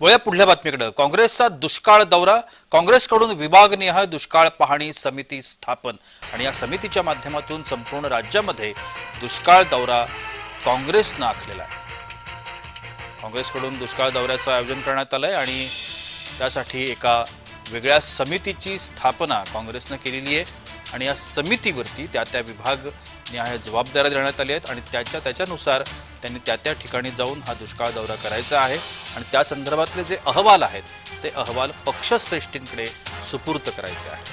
वळ्या पुढल्या बातमीकडे. काँग्रेसचा दुष्काळ दौरा काँग्रेसकडून विभागनिहाय दुष्काळ पाहणी समिती स्थापन आणि या समितीच्या माध्यमातून संपूर्ण राज्यामध्ये दुष्काळ दौरा काँग्रेसनं आखलेला आहे. काँग्रेसकडून दुष्काळ दौऱ्याचं आयोजन करण्यात आलंय आणि त्यासाठी एका वेगळ्या समितीची स्थापना काँग्रेसनं केलेली आहे. आणि या समितीवरती त्या त्या विभाग न्याय जबाबदाऱ्या देण्यात आल्या आहेत आणि त्याच्या त्याच्यानुसार त्यांनी त्या त्या ठिकाणी जाऊन हा दुष्काळ दौरा करायचा आहे. आणि त्या संदर्भातले जे अहवाल आहेत ते अहवाल पक्षश्रेष्ठींकडे सुपूर्त करायचे आहेत.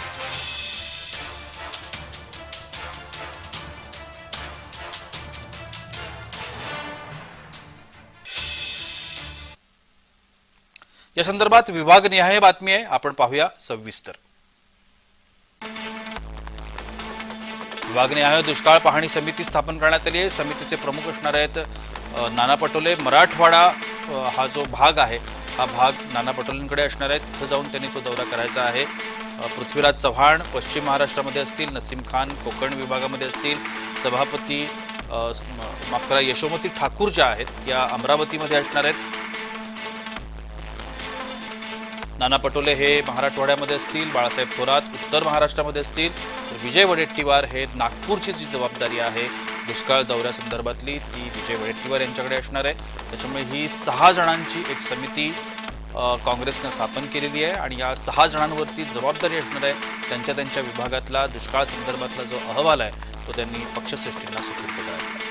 या संदर्भात विभागनिहाय बातमी आहे. आपण पाहूया सविस्तर. विभागनिहाय दुष्काळ पाहणी समिती स्थापन करण्यात आली आहे. समितीचे प्रमुख असणार आहेत नाना पटोले. मराठवाडा हा जो भाग आहे हा भाग नाना पटोलेंकडे असणार आहे. तिथं जाऊन त्यांनी तो दौरा करायचा आहे. पृथ्वीराज चव्हाण पश्चिम महाराष्ट्रामध्ये असतील नसीम खान कोकण विभागामध्ये असतील सभापती माफ करा यशोमती ठाकूर ज्या आहेत या अमरावतीमध्ये असणार आहेत. नाना पटोले हे मराठवाड्यामध्ये असतील बाळासाहेब थोरात उत्तर महाराष्ट्रामध्ये असतील. तर विजय वडेट्टीवार हे नागपूरची जी जबाबदारी आहे दुष्काळ दौऱ्यासंदर्भातली ती विजय वडेट्टीवार यांच्याकडे असणार आहे. त्याच्यामुळे ही सहा जणांची एक समिती काँग्रेसनं स्थापन केलेली आहे आणि या सहा जणांवरती जबाबदारी असणार आहे. त्यांच्या त्यांच्या विभागातला दुष्काळ संदर्भातला जो अहवाल आहे तो त्यांनी पक्षश्रेष्ठींना सुपूर्द करायचा आहे.